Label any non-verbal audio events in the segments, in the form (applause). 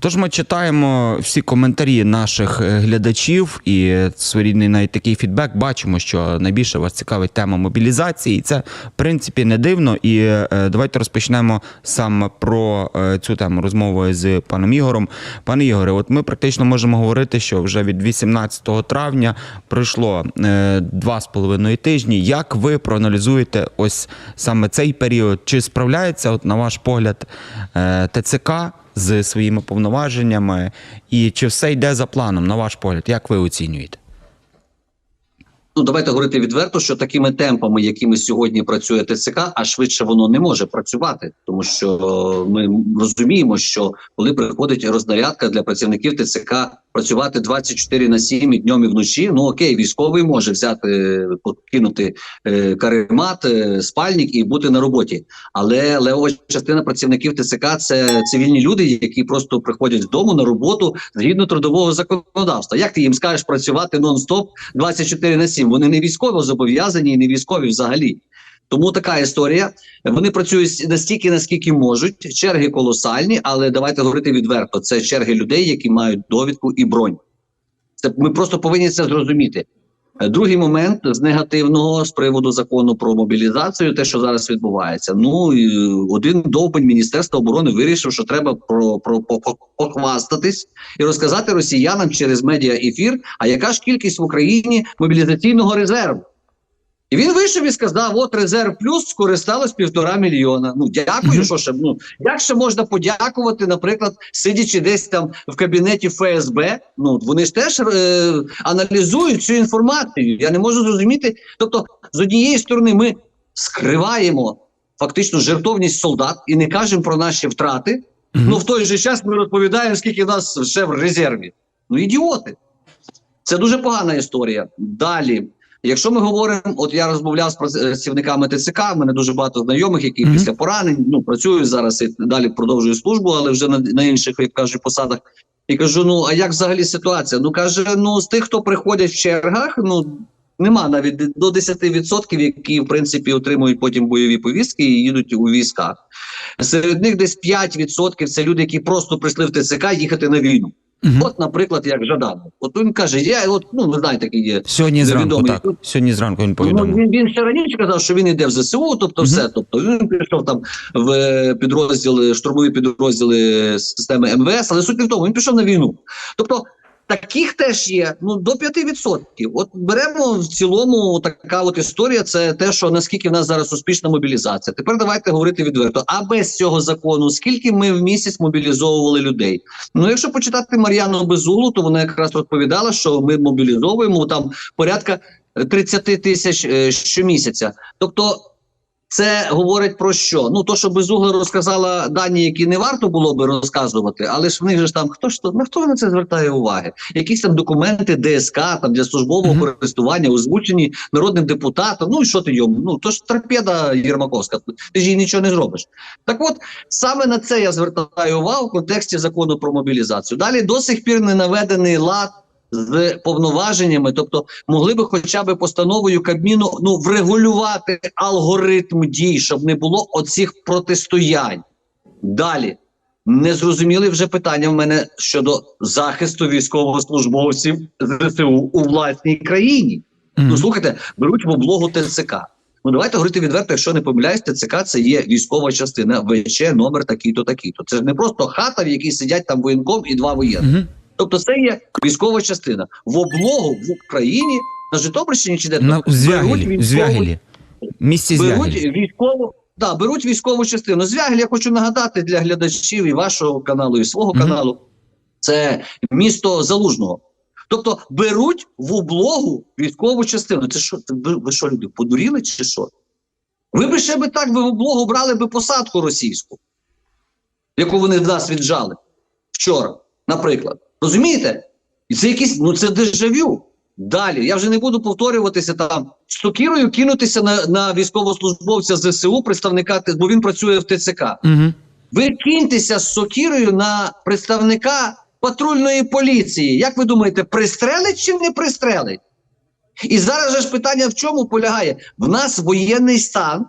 Тож ми читаємо всі коментарі наших е, глядачів і своєрідний навіть такий фідбек. Бачимо, що найбільше вас цікавить тема мобілізації, і це в принципі не дивно. І е, давайте розпочнемо саме про е, цю тему розмови з паном Ігорем. Пане Ігоре, от ми практично можемо говорити, що вже від 18 травня пройшло два з половиною тижні. Як ви проаналізуєте ось саме цей період? Чи справляється, от на ваш погляд, ТЦК з своїми повноваженнями, і чи все йде за планом, на ваш погляд? Як ви оцінюєте? Ну, давайте говорити відверто, що такими темпами, якими сьогодні працює ТЦК, а швидше воно не може працювати, тому що ми розуміємо, що коли приходить рознарядка для працівників ТЦК працювати 24 на 7 і днем і вночі. Ну окей, військовий може взяти покинути е, каремат, е, спальник і бути на роботі. Але левова частина працівників ТЦК це цивільні люди, які просто приходять з дому на роботу згідно трудового законодавства. Як ти їм скажеш працювати нон-стоп 24 на 7? Вони не військово зобов'язані і не військові взагалі. Тому така історія. Вони працюють настільки, наскільки можуть. Черги колосальні, але давайте говорити відверто. Це черги людей, які мають довідку і бронь. Це ми просто повинні це зрозуміти. Другий момент з негативного з приводу закону про мобілізацію, те, що зараз відбувається. Ну один довбень Міністерства оборони вирішив, що треба про, про, по- по- похвастатись і розказати росіянам через медіа ефір, а яка ж кількість в Україні мобілізаційного резерву. І він вийшов і сказав: от резерв плюс скористалось півтора мільйона. Ну дякую, що ще ну як ще можна подякувати, наприклад, сидячи десь там в кабінеті ФСБ. Ну вони ж теж е, аналізують цю інформацію. Я не можу зрозуміти. Тобто, з однієї сторони, ми скриваємо фактично жертовність солдат і не кажемо про наші втрати. Мгм. Ну в той же час ми розповідаємо, скільки в нас ще в резерві. Ну ідіоти. Це дуже погана історія. Далі, якщо ми говоримо, от я розмовляв з працівниками ТЦК, в мене дуже багато знайомих, які Мгм. після поранень ну працюють зараз і далі продовжують службу, але вже на, на інших, як кажуть, посадах. І кажу: ну а як взагалі ситуація? Ну каже: ну з тих, хто приходять в чергах, ну нема навіть до 10%, які в принципі отримують потім бойові повістки і їдуть у війська. Серед них десь 5% це люди, які просто прийшли в ТЦК їхати на війну. Мгм. От, наприклад, як Жаданов. От він каже: я от ну ви знаєте, такий є. Сьогодні зранку, так. Сьогодні зранку він Ну, він, він ще раніше казав, що він йде в ЗСУ, тобто угу. все. Тобто він пішов там в е, підрозділи, штурмові підрозділи системи МВС, але суть не в тому, він пішов на війну. Тобто таких теж є ну до 5%. От беремо в цілому така от історія. Це те, що наскільки в нас зараз успішна мобілізація. Тепер давайте говорити відверто. А без цього закону, скільки ми в місяць мобілізовували людей? Ну, якщо почитати Мар'яну Безуглу, то вона якраз розповідала, що ми мобілізовуємо там порядка 30 тисяч е, щомісяця. Тобто, це говорить про що? Ну, то, що Безугла розказала дані, які не варто було би розказувати, але ж в них же ж там хто ж то на хто на це звертає уваги? Якісь там документи ДСК там для службового Мгм. користування озвучені народним депутатом. Ну і що ти йому? Ну то ж торпеда Єрмаковська. Ти ж їй нічого не зробиш. Так от саме на це я звертаю увагу в контексті закону про мобілізацію. Далі до сих пір не наведений лад з повноваженнями, тобто могли би хоча б постановою Кабміну ну врегулювати алгоритм дій, щоб не було оцих протистоянь. Далі незрозумілі вже питання в мене щодо захисту військовослужбовців ЗСУ у власній країні. Мгм. Ну слухайте, беруть в облогу ТЦК. Ну давайте говорити відверто, якщо не помиляюсь, ТЦК це є військова частина ВЧ номер такий-то, такий-то. Це ж не просто хата, в якій сидять там воєнком і два воєнних. Мгм. Тобто це є військова частина. В облогу в Україні на Житомирщині чи де На Звягелі, військову- Звягелі. Місті беруть Звягелі. військову. Да, беруть військову частину. Звягель, я хочу нагадати для глядачів і вашого каналу, і свого Мгм. каналу. Це місто Залужного. Тобто беруть в облогу військову частину. Це що? Ви, ви що, люди, подуріли чи що? Ви б ще би так ви в облогу брали би посадку російську, яку вони в нас віджали вчора, наприклад. Розумієте? І це якийсь, ну це дежавю. Далі. Я вже не буду повторюватися там з сокірою кинутися на, на військовослужбовця ЗСУ, представника, бо він працює в ТЦК. Мгм. Ви киньтеся з сокірою на представника патрульної поліції. Як ви думаєте, пристрелить чи не пристрелить? І зараз же ж питання в чому полягає? В нас воєнний стан,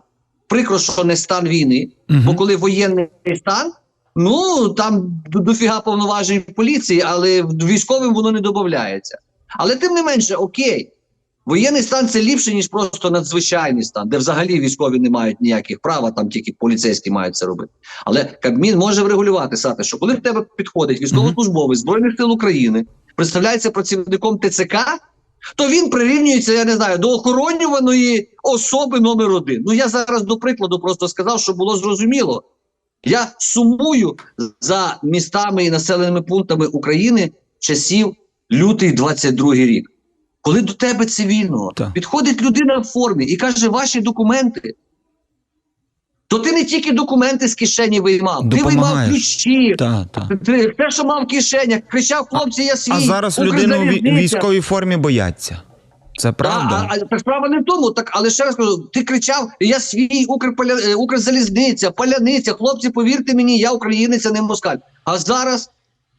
прикро, що не стан війни, Мгм. бо коли воєнний стан, Ну там дофіга повноважень поліції, але військовим воно не додається. Але тим не менше, окей, воєнний стан це ліпше, ніж просто надзвичайний стан, де взагалі військові не мають ніяких прав, а там тільки поліцейські мають це робити. Але Кабмін може врегулювати Сате, що коли в тебе підходить військовослужбовець Збройних сил України, представляється працівником ТЦК, то він прирівнюється, я не знаю, до охоронюваної особи номер один. Ну я зараз до прикладу просто сказав, щоб було зрозуміло. Я сумую за містами і населеними пунктами України часів лютий 22 рік. Коли до тебе цивільного Так. підходить людина в формі і каже, ваші документи, то ти не тільки документи з кишені виймав, ти виймав ключі, Так, так. ти- те, що мав в кишенях, кричав, хлопці, я свій. А зараз людину в військовій формі бояться. Це правда. А, а, справа не в тому, так, але ще раз кажу, ти кричав, я свій Укрполя, е, Укрзалізниця, паляниця, хлопці, повірте мені, я українець, а не москаль. А зараз,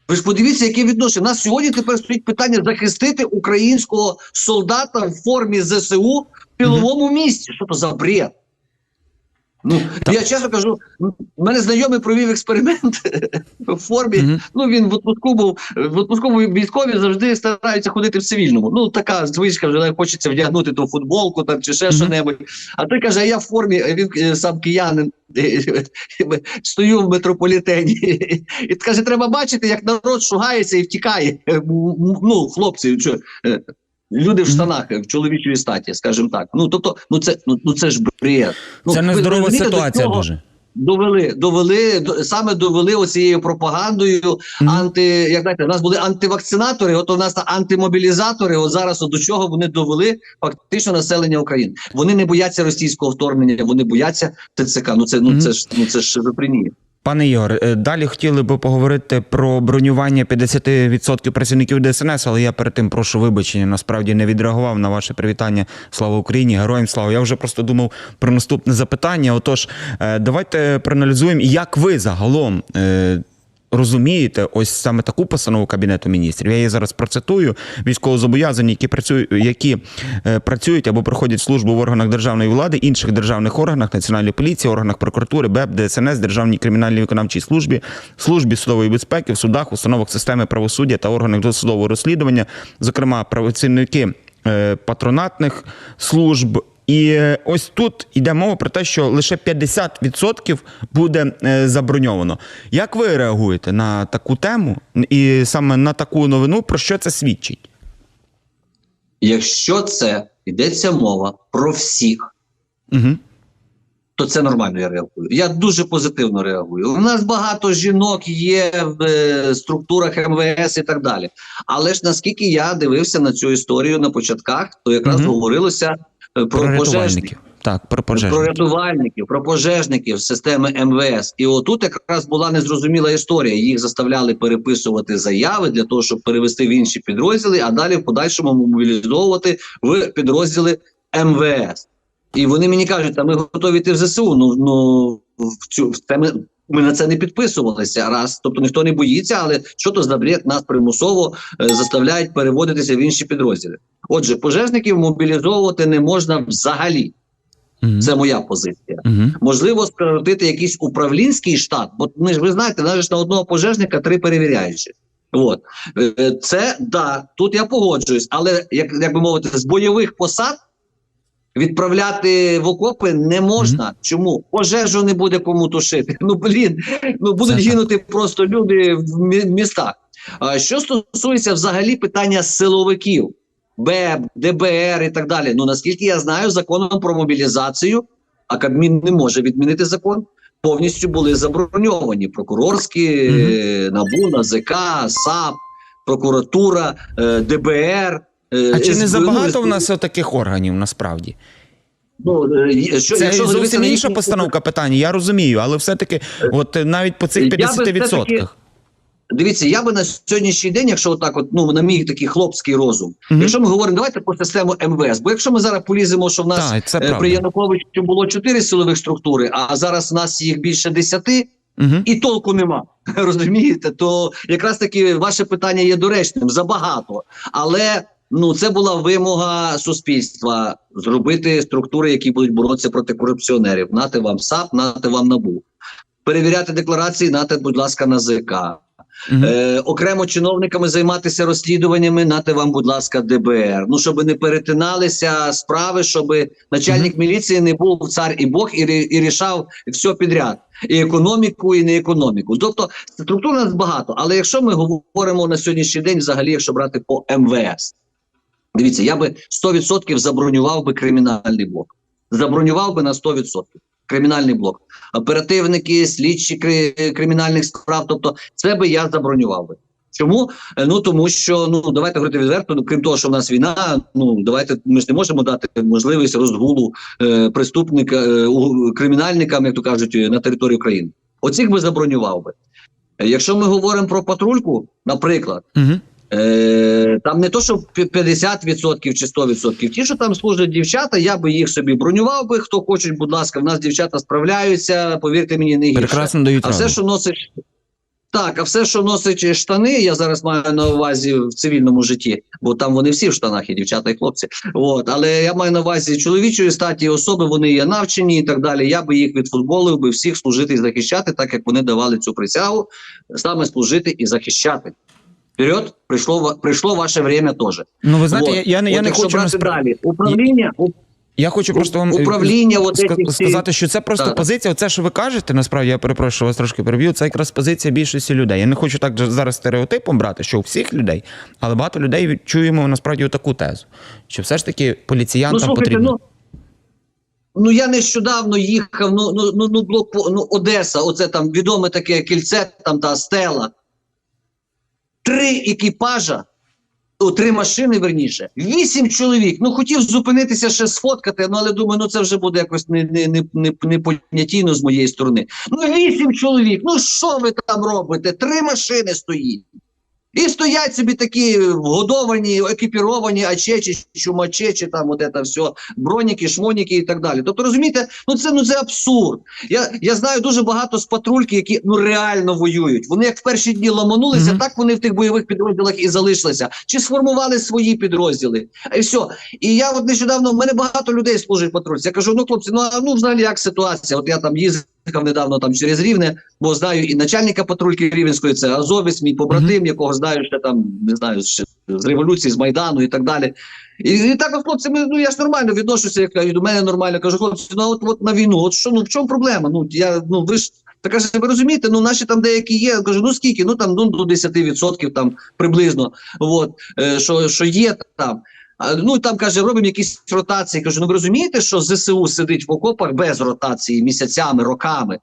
ви ж подивіться, яке відношення. У нас сьогодні тепер стоїть питання захистити українського солдата в формі ЗСУ в піловому місці. Що то за бред? Ну, Так. я чесно кажу, мене знайомий провів експеримент (laughs) в формі. Мгм. Ну він в отпуску був в отпуску військові завжди стараються ходити в цивільному. Ну така звичка, вже хочеться вдягнути ту футболку там чи ще Мгм. що-небудь. А той каже: я в формі, він е, сам киянин. (laughs) Стою в метрополітені і каже: треба бачити, як народ шугається і втікає. М, Ну, хлопці, що, е, люди в штанах е, в чоловічої статі, скажімо так. Ну тобто, ну це ну, ну це ж бред. Ну, Це ви нездорова ситуація дуже. Довели, довели до- саме довели оцією пропагандою. Мгм. Анти, як знаєте, у нас були антивакцинатори, от у нас та антимобілізатори. От зараз от до чого вони довели фактично населення України. Вони не бояться російського вторгнення, вони бояться ТЦК. Ну це ну Мгм. це ж ну це ж шизофренія. Пане Ігор, е, далі хотіли би поговорити про бронювання 50% працівників ДСНС, але я перед тим прошу вибачення. Насправді не відреагував на ваше привітання. Слава Україні, героям слава. Я вже просто думав про наступне запитання. Отож, е, давайте проаналізуємо, як ви загалом. Розумієте, ось саме таку постанову кабінету міністрів. Я її зараз процитую. Військовозобов'язані, які працюють, які е, працюють або проходять службу в органах державної влади, інших державних органах, національної поліції, органах прокуратури, БЕП, ДСНС, Державній кримінальній виконавчій службі, службі судової безпеки, в судах, установах системи правосуддя та органах досудового розслідування, зокрема працівники е, патронатних служб. І е, ось тут йде мова про те, що лише 50% буде е, заброньовано. Як ви реагуєте на таку тему і саме на таку новину? Про що це свідчить? Якщо це йдеться мова про всіх, Угу. то це нормально. Я реагую. Я дуже позитивно реагую. У нас багато жінок є в е, структурах МВС і так далі. Але ж наскільки я дивився на цю історію на початках, то якраз Мгм. говорилося про, Про пожежників. Так, про Про рятувальників, про пожежників системи МВС. І отут якраз була незрозуміла історія. Їх заставляли переписувати заяви для того, щоб перевести в інші підрозділи, а далі в подальшому мобілізовувати в підрозділи МВС. І вони мені кажуть, а ми готові йти в ЗСУ. Ну, ну в цю в це ми, ми на це не підписувалися. Раз, тобто ніхто не боїться, але що то за бред нас примусово е, заставляють переводитися в інші підрозділи. Отже, пожежників мобілізовувати не можна взагалі. Мгм. Це моя позиція. Мгм. Можливо, скоротити якийсь управлінський штат, бо ми ж ви знаєте, навіть на одного пожежника три перевіряючі. От Е, це да, тут я погоджуюсь, але як, як би мовити, з бойових посад відправляти в окопи не можна. Чому пожежу не буде кому тушити? (laughs) Ну блін, ну будуть Це так. гинути просто люди в містах. А що стосується взагалі питання силовиків, БЕБ, ДБР і так далі. Ну наскільки я знаю, законом про мобілізацію, а Кабмін не може відмінити закон. Повністю були заброньовані прокурорські, Мгм. е, НАБУ, НАЗК, САП, прокуратура, е, ДБР. Е, А чи не забагато в нас таких органів насправді? Ну, е, що, Це якщо зовсім інша постановка питання, я розумію, але все-таки, от е, навіть по цих 50%. все-таки- Дивіться, я би на сьогоднішній день, якщо отак, от, ну на мій такий хлопський розум, Мгм. якщо ми говоримо, давайте про систему МВС. Бо якщо ми зараз поліземо, що в нас Так, при Януковичу було чотири силових структури, а зараз в нас їх більше десяти, Угу. і толку нема. (laughs) Розумієте? То якраз таки ваше питання є доречним забагато. Але ну це була вимога суспільства зробити структури, які будуть боротися проти корупціонерів. Нати вам САП, нати вам НАБУ. перевіряти декларації, нате, будь ласка, на ЗК. Мгм. Е, окремо чиновниками займатися розслідуваннями, нате вам, будь ласка, ДБР. Ну, щоб не перетиналися справи, щоб начальник міліції не був цар і Бог і, і рішав все підряд. І економіку, і не економіку. Тобто структур у нас багато. Але якщо ми говоримо на сьогоднішній день, взагалі, якщо брати по МВС, дивіться, я би 100% забронював би кримінальний блок. Забронював би на 100% кримінальний блок. Оперативники, слідчі кримінальних справ. Тобто, це би я забронював би. Чому? Е, Ну тому що ну давайте говорити відверто. Ну крім того, що в нас війна. Ну давайте ми ж не можемо дати можливість розгулу е, преступника е, кримінальникам, як то кажуть, е, на території України. Оцих би забронював би. Е, Якщо ми говоримо про патрульку, наприклад, Мгм. Е, там не то, що 50% чи 100%. Ті, що там служать дівчата, я би їх собі бронював би. Хто хоче, будь ласка, в нас дівчата справляються, повірте мені, не гірше. Прекрасно дають А все, що носить. Так, а все, що носить штани, я зараз маю на увазі в цивільному житті, бо там вони всі в штанах, і дівчата, і хлопці. От, але я маю на увазі чоловічої статі особи, вони є навчені і так далі. Я би їх відфутболив би всіх служити і захищати, так як вони давали цю присягу, саме служити і захищати. Вперед, прийшло прийшло ваше время теж. Ну ви знаєте, От. я, я, не- я От не хочу брати насправ- далі. Управління, Я хочу просто вам е, управління сказати, що це просто Так. позиція. Оце, що ви кажете, насправді я перепрошую вас трошки переб'ю. Це якраз позиція більшості людей. Я не хочу так зараз стереотипом брати, що у всіх людей, але багато людей відчуємо насправді таку тезу, що все ж таки Ну, слухайте, потрібно. ну, ну я нещодавно їхав, ну, ну, ну, ну, блок, ну Одеса, оце там відоме таке кільце, там та стела. Три екіпажа, о, три машини, верніше, вісім чоловік. Ну, хотів зупинитися ще сфоткати, ну, але думаю, ну це вже буде якось не, не, не, не, непонятійно з моєї сторони. Ну, вісім чоловік, ну що ви там робите? Три машини стоїть. І стоять собі такі вгодовані, екіпіровані ачечі, чумачечі, там от це все, броніки, шмоніки і так далі. Тобто, розумієте, ну це ну це абсурд. Я, я знаю дуже багато з патрульки, які ну реально воюють. Вони як в перші дні ламанулися, Мгм. так вони в тих бойових підрозділах і залишилися. Чи сформували свої підрозділи? І все. І я от нещодавно, в мене багато людей служить патрульці. Я кажу, ну хлопці, ну а ну взагалі як ситуація? От я там їздив недавно там через Рівне, бо знаю і начальника патрульки Рівенської, це Азовець, мій побратим, якого знаю ще там, не знаю, ще з революції, з Майдану і так далі. І, і так, от, хлопці, ми, ну я ж нормально відношуся, як і до мене нормально. Кажу, хлопці, ну от, от на війну, от що, ну в чому проблема? Ну я ну ви ж. Та каже, ви розумієте, ну наші там деякі є. Я кажу, ну скільки? Ну там ну, до 10% там приблизно. От, е, що, що є там. Ну там каже, робимо якісь ротації. Кажу, ну ви розумієте, що ЗСУ сидить в окопах без ротації місяцями, роками.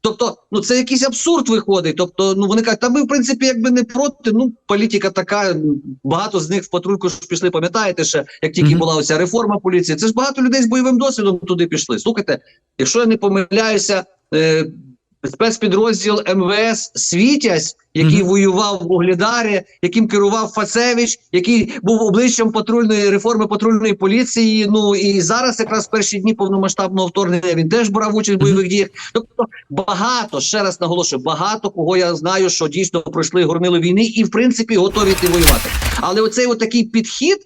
Тобто, ну це якийсь абсурд виходить. Тобто, ну вони кажуть, та ми в принципі якби не проти. Ну політика така. Багато з них в патрульку ж пішли. Пам'ятаєте, ще як тільки Мгм. була оця реформа поліції, це ж багато людей з бойовим досвідом туди пішли. Слухайте, якщо я не помиляюся, е, спецпідрозділ МВС Світязь, який Мгм. воював в Угледарі, яким керував Фацевич, який був обличчям патрульної реформи патрульної поліції. Ну і зараз, якраз в перші дні повномасштабного вторгнення, він теж брав участь в бойових діях. Тобто багато ще раз наголошую, багато кого я знаю, що дійсно пройшли горнило війни і в принципі готові йти воювати. Але оцей от такий підхід.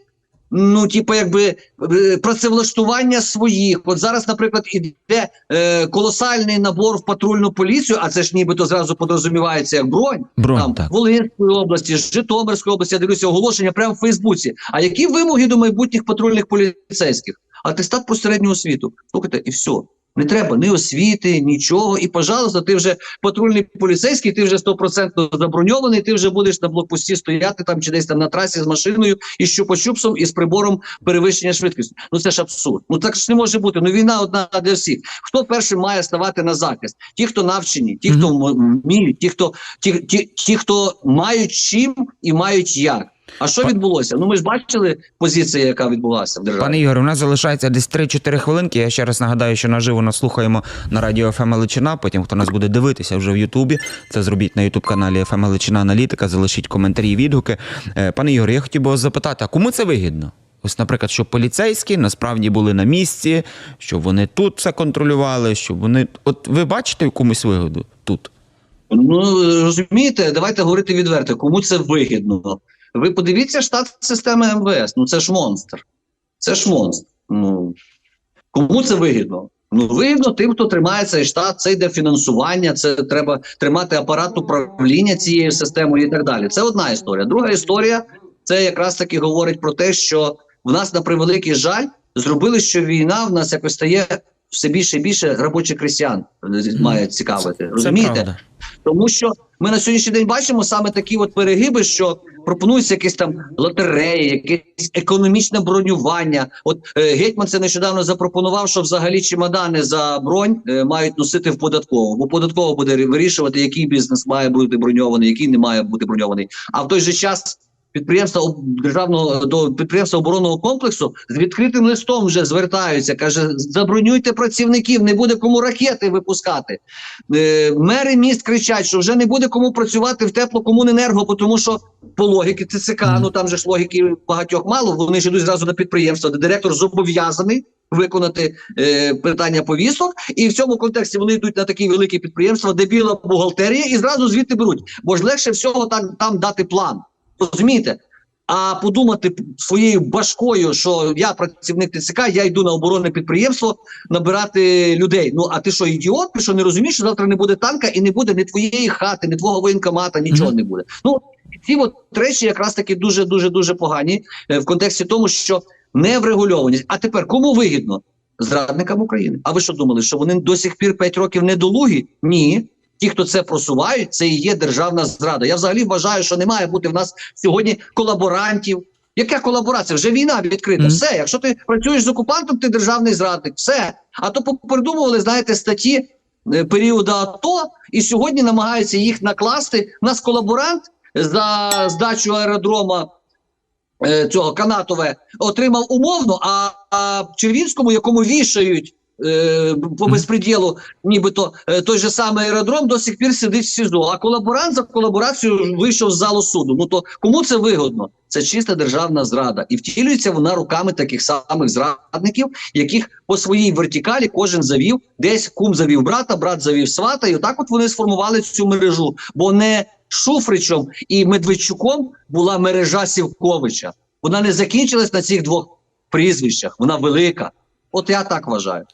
Ну, типу, якби е, працевлаштування своїх. От зараз, наприклад, іде е, колосальний набор в патрульну поліцію, а це ж нібито зразу подразумівається як бронь. Бронь, там так. Волинської області, Житомирської області, я дивлюся оголошення прямо в Фейсбуці. А які вимоги до майбутніх патрульних поліцейських? Атестат про середню освіту. Слухайте, і все. Не треба ні освіти, нічого. І, пожалуйста, ти вже патрульний поліцейський, ти вже стопроцентно заброньований, ти вже будеш на блокпості стояти там чи десь там на трасі з машиною і щупа-чупсом, і з прибором перевищення швидкості. Ну це ж абсурд. Ну так ж не може бути. Ну війна одна для всіх. Хто першим має ставати на захист? Ті, хто навчені, ті, хто вміють, ті, хто ті, ті, ті, хто мають чим і мають як. А що відбулося? Ну ми ж бачили позицію, яка відбулася в державі. Пане Ігор, у нас залишається десь 3-4 хвилинки. Я ще раз нагадаю, що наживо нас слухаємо на радіо ФМ Галичина. Потім, хто нас буде дивитися вже в Ютубі, це зробіть на Ютуб-каналі ФМ Галичина Аналітика, залишіть коментарі відгуки. Е, Пане Ігор, я хотів би вас запитати, а кому це вигідно? Ось, наприклад, щоб поліцейські насправді були на місці, щоб вони тут все контролювали, щоб вони. От ви бачите якомусь вигоду тут? Ну розумієте, давайте говорити відверто, кому це вигідно. Ви подивіться штат системи МВС. Ну це ж монстр. Це ж монстр. Ну кому це вигідно? Ну, вигідно тим, хто тримає цей штат, це йде фінансування, це треба тримати апарат управління цією системою і так далі. Це одна історія. Друга історія це якраз таки говорить про те, що в нас на превеликий жаль зробили, що війна в нас якось стає все більше і більше робочих крестьян е, має цікавити. Розумієте? Це. Тому що ми на сьогоднішній день бачимо саме такі от перегиби, що пропонуються якісь там лотереї, якесь економічне бронювання. От е, гетьман це нещодавно запропонував, що взагалі чемодани за бронь е, мають носити в податкову, бо податково буде вирішувати, який бізнес має бути броньований, який не має бути броньований. А в той же час. Підприємства державного до підприємства оборонного комплексу з відкритим листом вже звертаються. каже: забронюйте працівників, не буде кому ракети випускати. Е, мери міст кричать, що вже не буде кому працювати в теплокомуненерго, тому що по логіки ТЦК, ну там же ж логіки багатьох мало. Вони ж йдуть зразу на підприємство, де директор зобов'язаний виконати е, питання повісток, і в цьому контексті вони йдуть на такі великі підприємства, де біла бухгалтерія, і зразу звідти беруть. Бо ж легше всього так там дати план. Розумієте? А подумати своєю башкою, що я працівник ТЦК, я йду на оборонне підприємство набирати людей. Ну а ти що, ідіот? Ти що не розумієш, що завтра не буде танка і не буде ні твоєї хати, ні твого воєнкомата, нічого Мгм. не буде. Ну ці от речі якраз таки дуже дуже дуже погані е, в контексті тому, що не врегульованість. А тепер кому вигідно? Зрадникам України. А ви що думали, що вони до сих пір 5 років недолугі? Ні. Ті, хто це просувають, це і є державна зрада. Я взагалі вважаю, що не має бути в нас сьогодні колаборантів. Яка колаборація? Вже війна відкрита. Мгм. Все, якщо ти працюєш з окупантом, ти державний зрадник. Все. А то придумували, знаєте, статті е, періоду АТО, і сьогодні намагаються їх накласти. У нас колаборант за здачу аеродрома е, цього канатове отримав умовно, а, а Червінському, якому вішають по Мгм. безпреділу, нібито е, той же самий аеродром до сих пір сидить в СІЗО. А колаборант за колаборацію вийшов з залу суду. Ну то кому це вигодно? Це чиста державна зрада, і втілюється вона руками таких самих зрадників, яких по своїй вертикалі кожен завів, десь кум завів брата, брат завів свата, і отак от вони сформували цю мережу. Бо не Шуфричем і Медведчуком була мережа Сівковича. Вона не закінчилась на цих двох прізвищах. Вона велика. От я так вважаю.